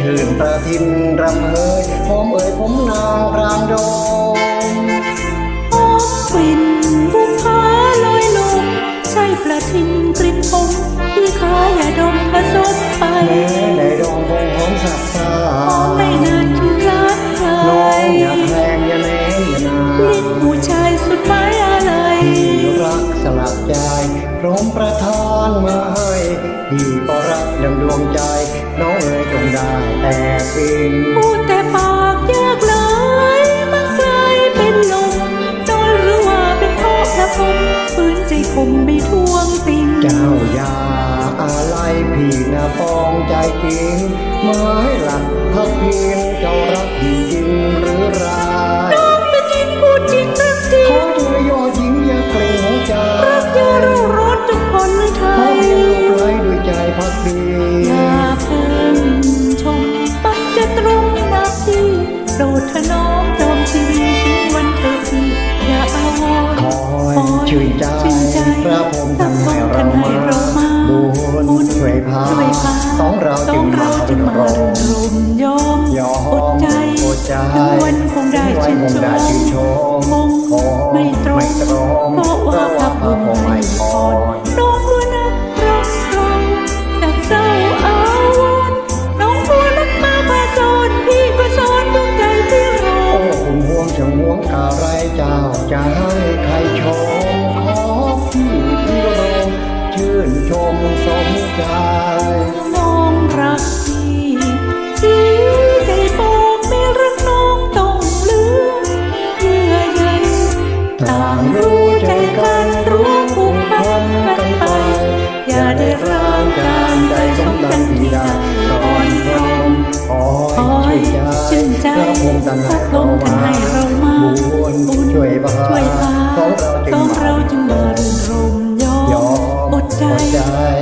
ชื่นประทินรำเอยผมเอ่ยผมนางรามโดมานมาให้พี่ก็รักดังดวงใจ น้องเอ๋ยจงได้แต่สิ่งพูดแต่ปากยากหลายมันกลายเป็นลมโดนหรือว่าเป็นเพราะพระพรหมฝืนใจคมไม่ทวงติงเจ้าอย่าอะไรพี่นะปองใจจริงหมายหลักพักเพียงเจ้ารักพี่จริงหรือร้าย ปรดถนอมจอมชีวิตถึงวันเธอพี่อย่าอาวรคอยชื่นใจชื่นใจพระพรหมท่านให้เรามาบุญช่วยพาสองเราจึงมาจึงรมยอมยอมอดใจอดใจถึงวันคงได้ฉันชื่นชมคงคงไม่ตร อะไรเจ้าจะให้ใครชมขอพี่พี่รมชื่นชมสมใจน้องรักพี่สีใจบอกไม่รักน้องต้องเลือกเยื่อใยต่างรู้ใจกันรู้ผูกพันกันไป อย่าได้ร้างการใจสมกันที่ได้ก่อนพรหมขอคอให้ยชื่ชื่นนใจใจพระพรหมท่านพระพรหมท่านให้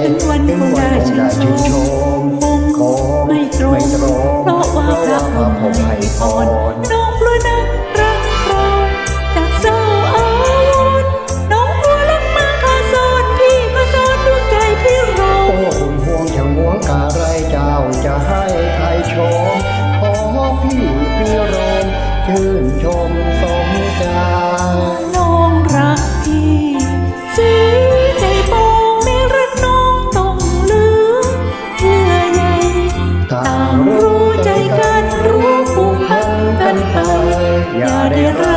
ถึงวันคงได้ชื่นชมคงคงไม่ตรงไม่ตรงเพราะว่าพระพรหมให้พรน้องพลนักรักเราจากเศร้าอาวรณ์น้องพลรักมาพาสอนพี่ก็สอนดวงใจพี่เราโอ้คุณห่วงจะห่วงกาไรเจ้าจะให้ใครชมขอพี่พี่รมชื่นชม I'm not Ro.